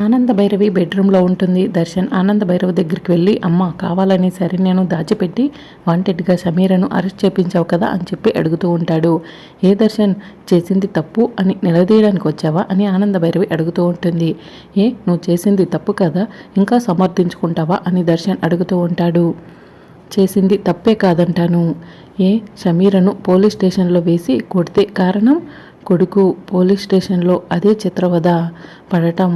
ఆనంద భైరవి బెడ్రూమ్లో ఉంటుంది. దర్శన్ ఆనంద భైరవి దగ్గరికి వెళ్ళి అమ్మ కావాలని సరే నేను దాచిపెట్టి వాంటెడ్గా సమీరను అరెస్ట్ చేపించావు కదా అని చెప్పి అడుగుతూ ఉంటాడు. ఏ దర్శన్ చేసింది తప్పు అని నిలదీయడానికి వచ్చావా? అని ఆనంద భైరవి అడుగుతూ ఉంటుంది. ఏ నువ్వు చేసింది తప్పు కదా ఇంకా సమర్థించుకుంటావా? అని దర్శన్ అడుగుతూ ఉంటాడు. చేసింది తప్పే కాదంటాను. ఏ సమీరను పోలీస్ స్టేషన్లో వేసి కొడితే కారణం? కొడుకు పోలీస్ స్టేషన్లో అదే చిత్రవద పడటం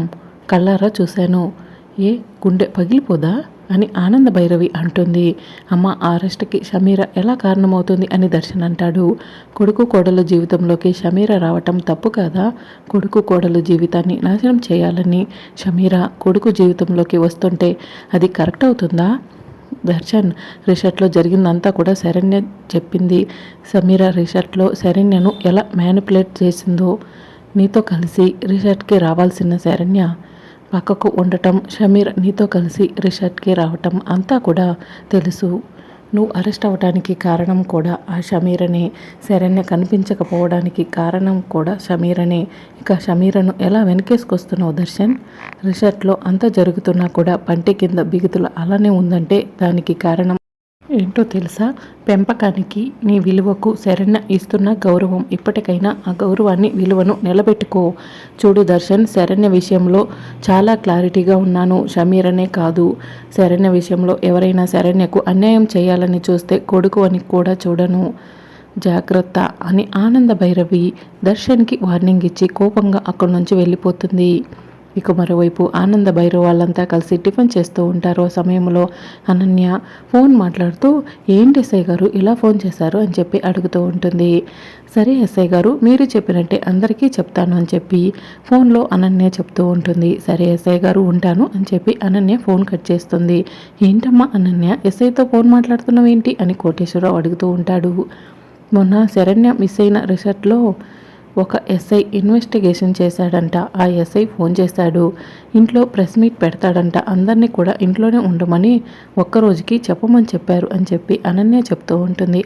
కళ్ళారా చూశాను. ఏ గుండె పగిలిపోదా? అని ఆనంద భైరవి అంటుంది. అమ్మ అరెస్ట్కి షమీర ఎలా కారణమవుతుంది అని దర్శన్ అంటాడు. కొడుకు కోడలు జీవితంలోకి షమీర రావటం తప్పు కాదా? కొడుకు కోడలు జీవితాన్ని నాశనం చేయాలని షమీర కొడుకు జీవితంలోకి వస్తుంటే అది కరెక్ట్ అవుతుందా? దర్శన్ రిషర్ట్లో జరిగిందంతా కూడా శరణ్య చెప్పింది. సమీర రిషర్ట్లో శరణ్యను ఎలా మ్యానిపులేట్ చేసిందో? నీతో కలిసి రిషర్ట్కి రావాల్సిన శరణ్య పక్కకు ఉండటం షమీర్ నీతో కలిసి రిషర్ట్కి రావటం అంతా కూడా తెలుసు. నువ్వు అరెస్ట్ అవ్వడానికి కారణం కూడా ఆ షమీరనే. శరణ్య కనిపించకపోవడానికి కారణం కూడా షమీరనే. ఇక షమీరను ఎలా వెనకేసుకొస్తున్నావు దర్శన్? రిషర్ట్లో అంతా జరుగుతున్నా కూడా పంటి కింద బిగుతులు అలానే ఉందంటే దానికి కారణం ఏంటో తెలుసా? పెంపకానికి నీ విలువకు శరణ్య ఇస్తున్న గౌరవం. ఇప్పటికైనా ఆ గౌరవాన్ని విలువను నిలబెట్టుకో. చూడు దర్శన్ శరణ్య విషయంలో చాలా క్లారిటీగా ఉన్నాను. షమీరనే కాదు. శరణ్య విషయంలో ఎవరైనా శరణ్యకు అన్యాయం చేయాలని చూస్తే కొడుకు అని కూడా చూడను. జాగ్రత్త అని ఆనంద భైరవి దర్శన్కి వార్నింగ్ ఇచ్చి కోపంగా అక్కడి నుంచి వెళ్ళిపోతుంది. ఇక మరోవైపు ఆనంద భైరవ్ వాళ్ళంతా కలిసి టిఫిన్ చేస్తూ ఉంటారు. ఆ సమయంలో అనన్య ఫోన్ మాట్లాడుతూ ఏంటి ఎస్ఐ గారు ఇలా ఫోన్ చేశారు? అని చెప్పి అడుగుతూ ఉంటుంది. సరే ఎస్ఐ గారు మీరు చెప్పినట్టే అందరికీ చెప్తాను అని చెప్పి ఫోన్లో అనన్య చెప్తూ ఉంటుంది. సరే ఎస్ఐ గారు ఉంటాను అని చెప్పి అనన్య ఫోన్ కట్ చేస్తుంది. ఏంటమ్మా అనన్య ఎస్ఐతో ఫోన్ మాట్లాడుతున్నావు ఏంటి అని కోటేశ్వరరావు అడుగుతూ ఉంటాడు. మొన్న శరణ్య మిస్ అయిన రిసార్ట్లో ఒక ఎస్ఐ ఇన్వెస్టిగేషన్ చేశాడంట. ఆ ఎస్ఐ ఫోన్ చేశాడు. ఇంట్లో ప్రెస్ మీట్ పెడతాడంట. అందరినీ కూడా ఇంట్లోనే ఉండమని ఒక్కరోజుకి చెప్పమని చెప్పారు అని చెప్పి అనన్య చెప్తూ ఉంటుంది.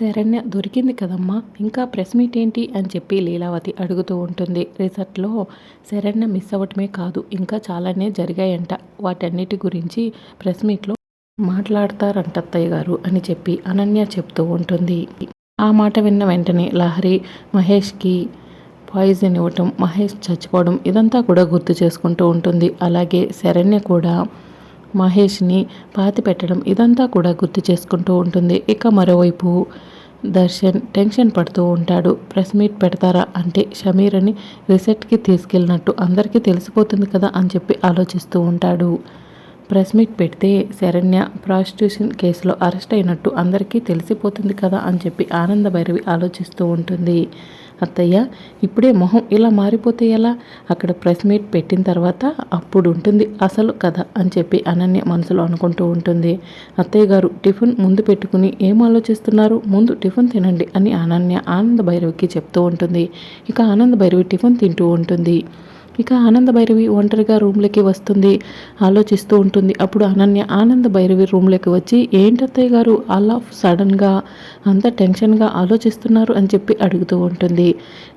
శరణ్య దొరికింది కదమ్మా. ఇంకా ప్రెస్ మీట్ ఏంటి అని చెప్పి లీలావతి అడుగుతూ ఉంటుంది. రిసార్ట్లో శరణ్య మిస్ అవ్వటమే కాదు ఇంకా చాలానే జరిగాయంట. వాటన్నిటి గురించి ప్రెస్ మీట్లో మాట్లాడతారంట అత్తయ్య గారు అని చెప్పి అనన్య చెప్తూ ఉంటుంది. ఆ మాట విన్న వెంటనే లహరి మహేష్కి పాయిజన్ ఇవ్వటం మహేష్ చచ్చిపోవడం ఇదంతా కూడా గుర్తు చేసుకుంటూ ఉంటుంది. అలాగే శరణ్య కూడా మహేష్ని పాతి పెట్టడం ఇదంతా కూడా గుర్తు చేసుకుంటూ ఉంటుంది. ఇక మరోవైపు దర్శన్ టెన్షన్ పడుతూ ఉంటాడు. ప్రెస్ మీట్ పెడతారా అంటే షమీర్ని రిసెట్కి తీసుకెళ్ళినట్టు అందరికీ తెలిసిపోతుంది కదా అని చెప్పి ఆలోచిస్తూ ఉంటాడు. ప్రెస్ మీట్ పెడితే శరణ్య ప్రాస్టిట్యూషన్ కేసులో అరెస్ట్ అయినట్టు అందరికీ తెలిసిపోతుంది కదా అని చెప్పి ఆనంద భైరవి ఆలోచిస్తూ ఉంటుంది. అత్తయ్య ఇప్పుడే మొహం ఇలా మారిపోతే ఎలా? అక్కడ ప్రెస్ మీట్ పెట్టిన తర్వాత అప్పుడు ఉంటుంది అసలు కథ అని చెప్పి అనన్య మనసులో అనుకుంటూ ఉంటుంది. అత్తయ్య గారు టిఫిన్ ముందు పెట్టుకుని ఏం ఆలోచిస్తున్నారు? ముందు టిఫిన్ తినండి అని అనన్య ఆనంద భైరవికి చెప్తూ ఉంటుంది. ఇక ఆనంద భైరవి టిఫిన్ తింటూ ఉంటుంది. ఇక ఆనంద భైరవి ఒంటరిగా రూమ్లోకి వస్తుంది. ఆలోచిస్తూ ఉంటుంది. అప్పుడు అనన్య ఆనంద భైరవి రూమ్లోకి వచ్చి ఏంటత్తయ్య గారు? అలా సడన్గా అంత టెన్షన్గా ఆలోచిస్తున్నారు అని చెప్పి అడుగుతూ ఉంటుంది.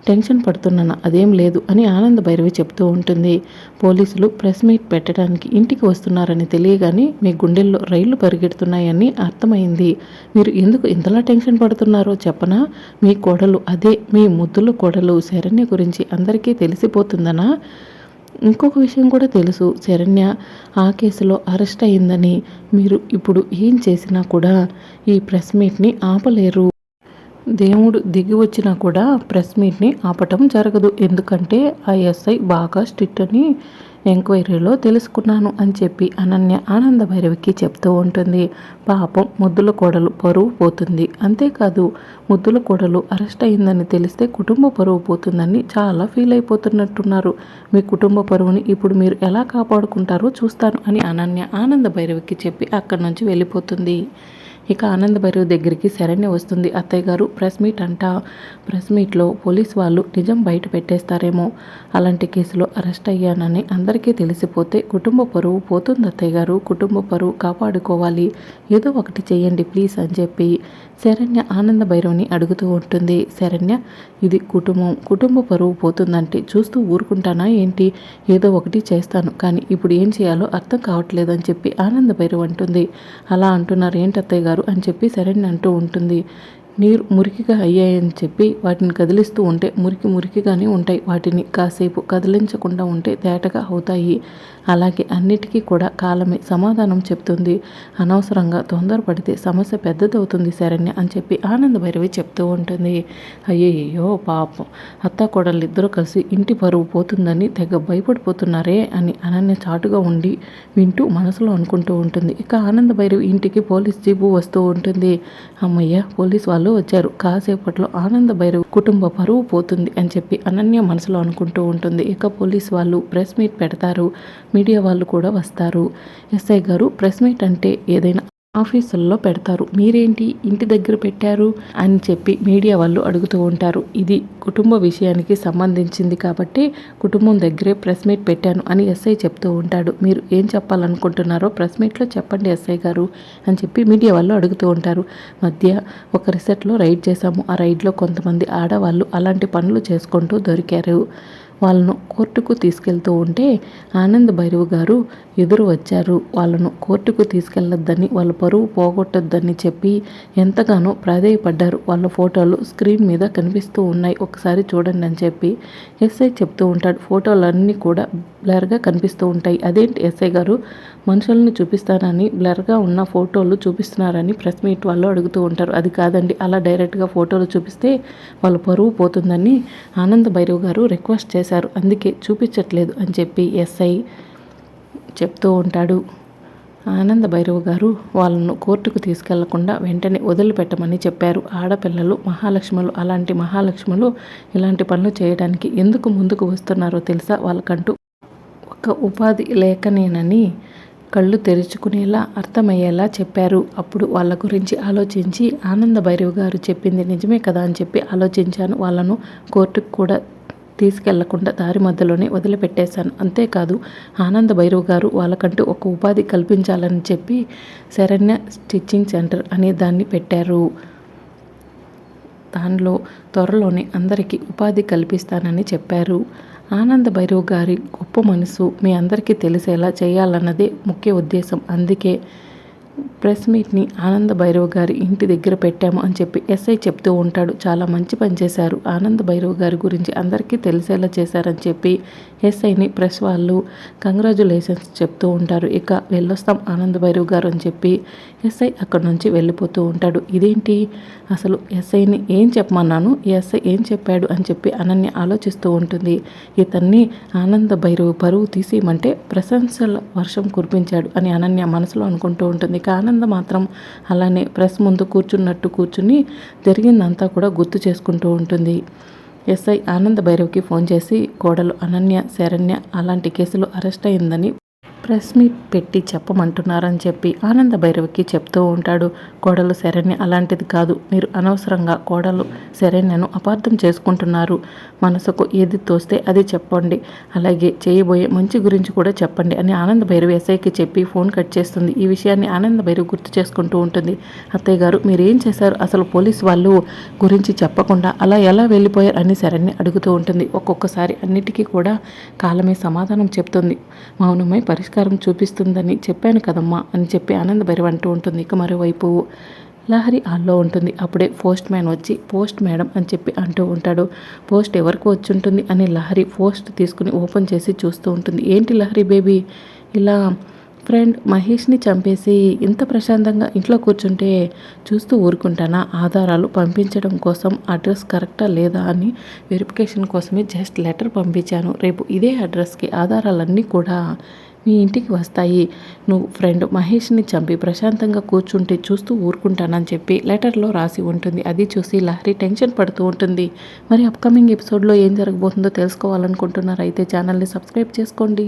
టెన్షన్ పడుతున్నాను? అదేం లేదు అని ఆనంద భైరవి చెప్తూ ఉంటుంది. పోలీసులు ప్రెస్ మీట్ పెట్టడానికి ఇంటికి వస్తున్నారని తెలియగానే మీ గుండెల్లో రైళ్ళు పరిగెడుతున్నాయని అర్థమైంది. మీరు ఎందుకు ఇంతలా టెన్షన్ పడుతున్నారో చెప్పనా? మీ కోడలు అదే మీ ముద్దుల కోడలు శరణ్య గురించి అందరికీ తెలిసిపోతుందనా? ఇంకొక విషయం కూడా తెలుసు. శరణ్య ఆ కేసులో అరెస్ట్ అయిందని మీరు ఇప్పుడు ఏం చేసినా కూడా ఈ ప్రెస్ మీట్ని ఆపలేరు. దేవుడు దిగి వచ్చినా కూడా ప్రెస్ మీట్ని ఆపటం జరగదు. ఎందుకంటే ఆ ఎస్ఐ బాగా స్ట్రిక్ట్ అని ఎంక్వైరీలో తెలుసుకున్నాను అని చెప్పి అనన్య ఆనంద భైరవికి చెప్తూ ఉంటుంది. పాపం ముద్దుల కోడలు పరువు పోతుంది. అంతేకాదు ముద్దుల కోడలు అరెస్ట్ అయిందని తెలిస్తే కుటుంబ పరువు పోతుందని చాలా ఫీల్ అయిపోతున్నట్టున్నారు. మీ కుటుంబ పరువుని ఇప్పుడు మీరు ఎలా కాపాడుకుంటారో చూస్తాను అని అనన్య ఆనంద భైరవికి చెప్పి అక్కడి నుంచి వెళ్ళిపోతుంది. ఇక ఆనంద భైరవ్ దగ్గరికి శరణ్య వస్తుంది. అత్తయ్య గారు ప్రెస్ మీట్ అంట. ప్రెస్ మీట్లో పోలీస్ వాళ్ళు నిజం బయట పెట్టేస్తారేమో. అలాంటి కేసులో అరెస్ట్ అయ్యానని అందరికీ తెలిసిపోతే కుటుంబ పరువు పోతుంది అత్తయ్య గారు. కుటుంబ పరువు కాపాడుకోవాలి. ఏదో ఒకటి చేయండి ప్లీజ్ అని చెప్పి శరణ్య ఆనంద భైరవ్ని అడుగుతూ ఉంటుంది. శరణ్య ఇది కుటుంబం. కుటుంబ పరువు పోతుందంటే చూస్తూ ఊరుకుంటానా ఏంటి? ఏదో ఒకటి చేస్తాను. కానీ ఇప్పుడు ఏం చేయాలో అర్థం కావట్లేదని చెప్పి ఆనంద భైరవ్ అంటుంది. అలా అంటున్నారు ఏంటి అత్తయ్య గారు? అని చెప్పి శరణ్ అంటూ ఉంటుంది. నీరు మురికిగా అయ్యాయని చెప్పి వాటిని కదిలిస్తూ ఉంటే మురికి మురికిగానే ఉంటాయి. వాటిని కాసేపు కదిలించకుండా ఉంటే తేటగా అవుతాయి. అలాగే అన్నిటికీ కూడా కాలమే సమాధానం చెప్తుంది. అనవసరంగా తొందరపడితే సమస్య పెద్దదవుతుంది సరేనే అని చెప్పి ఆనంద భైరవి చెప్తూ ఉంటుంది. అయ్యయ్యో పాపం. అత్త కోడళ్ళు కలిసి ఇంటి పరువు పోతుందని తెగ భయపడిపోతున్నారే అని అనన్య చాటుగా ఉండి వింటూ మనసులో అనుకుంటూ ఉంటుంది. ఇక ఆనంద భైరవి ఇంటికి పోలీస్ జీపు వస్తూ ఉంటుంది. అమ్మయ్య పోలీస్ వాళ్ళు వచ్చారు. కాసేపట్లో ఆనంద భైరవ్ కుటుంబ పరువు పోతుంది అని చెప్పి అనన్య మనసులో అనుకుంటూ ఉంటుంది. ఇక పోలీస్ వాళ్ళు ప్రెస్ మీట్ పెడతారు. మీడియా వాళ్ళు కూడా వస్తారు. ఎస్ఐ గారు ప్రెస్ మీట్ అంటే ఏదైనా ఆఫీసుల్లో పెడతారు. మీరేంటి ఇంటి దగ్గర పెట్టారు? అని చెప్పి మీడియా వాళ్ళు అడుగుతూ ఉంటారు. ఇది కుటుంబ విషయానికి సంబంధించింది కాబట్టి కుటుంబం దగ్గరే ప్రెస్ మీట్ పెట్టాను అని ఎస్ఐ చెప్తూ ఉంటాడు. మీరు ఏం చెప్పాలనుకుంటున్నారో ప్రెస్ మీట్లో చెప్పండి ఎస్ఐ గారు అని చెప్పి మీడియా వాళ్ళు అడుగుతూ ఉంటారు. మధ్య ఒక రిసెట్లో రైడ్ చేశాము. ఆ రైడ్లో కొంతమంది ఆడవాళ్ళు అలాంటి పనులు చేసుకుంటూ దొరికారు. వాళ్ళను కోర్టుకు తీసుకెళ్తూ ఉంటే ఆనంద్ భైరవ్ గారు ఎదురు వచ్చారు. వాళ్ళను కోర్టుకు తీసుకెళ్ళొద్దని వాళ్ళ పరువు పోగొట్టొద్దని చెప్పి ఎంతగానో ప్రాధేయపడ్డారు. వాళ్ళ ఫోటోలు స్క్రీన్ మీద కనిపిస్తూ ఉన్నాయి. ఒకసారి చూడండి అని చెప్పి ఎస్ఐ చెప్తూ ఉంటాడు. ఫోటోలన్నీ కూడా బ్లర్గా కనిపిస్తూ ఉంటాయి. అదేంటి ఎస్ఐ గారు? మనుషుల్ని చూపిస్తానని బ్లర్గా ఉన్న ఫోటోలు చూపిస్తున్నారని ప్రెస్ మీట్ వాళ్ళు అడుగుతూ ఉంటారు. అది కాదండి అలా డైరెక్ట్గా ఫోటోలు చూపిస్తే వాళ్ళ పరువు పోతుందని ఆనంద్ భైరవ్ గారు రిక్వెస్ట్ చేశారు. అందుకే చూపించట్లేదు అని చెప్పి ఎస్ఐ చెప్తూ ఉంటాడు. ఆనంద భైరవ్ గారు వాళ్ళను కోర్టుకు తీసుకెళ్ళకుండా వెంటనే వదిలిపెట్టమని చెప్పారు. ఆడపిల్లలు మహాలక్ష్ములు అలాంటి మహాలక్ష్ములు ఇలాంటి పనులు చేయడానికి ఎందుకు ముందుకు వస్తున్నారో తెలుసా? వాళ్ళకంటూ ఒక ఉపాధి లేకనేనని కళ్ళు తెరుచుకునేలా అర్థమయ్యేలా చెప్పారు. అప్పుడు వాళ్ళ గురించి ఆలోచించి ఆనంద భైరవ్ గారు చెప్పింది నిజమే కదా అని చెప్పి ఆలోచించాను. వాళ్ళను కోర్టుకు కూడా తీసుకెళ్ళకుండా దారి మధ్యలోనే వదిలిపెట్టేశాను. అంతేకాదు ఆనంద భైరవ్ గారు వాళ్ళకంటూ ఒక ఉపాధి కల్పించాలని చెప్పి శరణ్య స్టిచ్చింగ్ సెంటర్ అనే దాన్ని పెట్టారు. దానిలో త్వరలోనే అందరికీ ఉపాధి కల్పిస్తానని చెప్పారు. ఆనంద భైరవ్ గారి గొప్ప మనసు మీ అందరికీ తెలిసేలా చేయాలన్నదే ముఖ్య ఉద్దేశం. అందుకే ప్రెస్ మీట్ని ఆనంద భైరవ్ గారి ఇంటి దగ్గర పెట్టాము అని చెప్పి ఎస్ఐ చెప్తూ ఉంటాడు. చాలా మంచి పని చేశారు. ఆనంద భైరవ్ గారి గురించి అందరికీ తెలిసేలా చేశారని చెప్పి ఎస్ఐని ప్రెస్ వాళ్ళు కంగ్రాచులేషన్స్ చెప్తూ ఉంటారు. ఇక వెళ్ళొస్తాం ఆనంద భైరవ్ గారు అని చెప్పి ఎస్ఐ అక్కడ నుంచి వెళ్ళిపోతూ ఉంటాడు. ఇదేంటి? అసలు ఎస్ఐని ఏం చెప్పమన్నాను? ఎస్ఐ ఏం చెప్పాడు? అని చెప్పి అనన్య ఆలోచిస్తూ ఉంటుంది. ఇతన్ని ఆనంద భైరవ్ పరువు తీసేయమంటే ప్రశంసల వర్షం కురిపించాడు అని అనన్య మనసులో అనుకుంటూ ఉంటుంది. ఇక ఆనంద మాత్రం అలానే ప్రెస్ ముందు కూర్చున్నట్టు కూర్చుని జరిగిందంతా కూడా గుర్తు చేసుకుంటూ ఉంటుంది. ఎస్ఐ ఆనంద భైరవ్కి ఫోన్ చేసి కోడలు అనన్య శరణ్య అలాంటి కేసులో అరెస్ట్ అయిందని ప్రెస్ మీట్ పెట్టి చెప్పమంటున్నారని చెప్పి ఆనంద భైరవికి చెప్తూ ఉంటాడు. కోడలు శరణ్య అలాంటిది కాదు. మీరు అనవసరంగా కోడలు శరణ్యను అపార్థం చేసుకుంటున్నారు. మనసుకు ఏది తోస్తే అది చెప్పండి. అలాగే చేయబోయే మంచి గురించి కూడా చెప్పండి అని ఆనంద భైరవి ఎస్ఐకి చెప్పి ఫోన్ కట్ చేస్తుంది. ఈ విషయాన్ని ఆనంద భైరవి గుర్తు చేసుకుంటూ ఉంటుంది. అత్తయ్య గారు మీరు ఏం చేశారు? అసలు పోలీస్ వాళ్ళు గురించి చెప్పకుండా అలా ఎలా వెళ్ళిపోయారు? అని శరణ్య అడుగుతూ ఉంటుంది. ఒక్కొక్కసారి అన్నిటికీ కూడా కాలమే సమాధానం చెప్తుంది. మౌనమై పరిష్కారం పరిష్కారం చూపిస్తుందని చెప్పాను కదమ్మా అని చెప్పి ఆనంద భైరవ్ అంటూ ఉంటుంది. ఇక మరోవైపు లహరి హాల్లో ఉంటుంది. అప్పుడే పోస్ట్ మ్యాన్ వచ్చి పోస్ట్ మేడం అని చెప్పి అంటూ ఉంటాడు. పోస్ట్ ఎవరికి వచ్చి ఉంటుంది అని లహరి పోస్ట్ తీసుకుని ఓపెన్ చేసి చూస్తూ ఉంటుంది. ఏంటి లహరి బేబీ? ఇలా ఫ్రెండ్ మహేష్ని చంపేసి ఇంత ప్రశాంతంగా ఇంట్లో కూర్చుంటే చూస్తూ ఊరుకుంటానా? ఆధారాలు పంపించడం కోసం అడ్రస్ కరెక్టా లేదా అని వెరిఫికేషన్ కోసమే జస్ట్ లెటర్ పంపించాను. రేపు ఇదే అడ్రస్కి ఆధారాలన్నీ కూడా మీ ఇంటికి వస్తాయి. నువ్వు ఫ్రెండ్ మహేష్ని చంపి ప్రశాంతంగా కూర్చుంటే చూస్తూ ఊరుకుంటానని చెప్పి లెటర్లో రాసి ఉంటుంది. అది చూసి లహరి టెన్షన్ పడుతూ ఉంటుంది. మరి అప్కమింగ్ ఎపిసోడ్లో ఏం జరగబోతుందో తెలుసుకోవాలనుకుంటున్నారు? అయితే ఛానల్ని సబ్స్క్రైబ్ చేసుకోండి.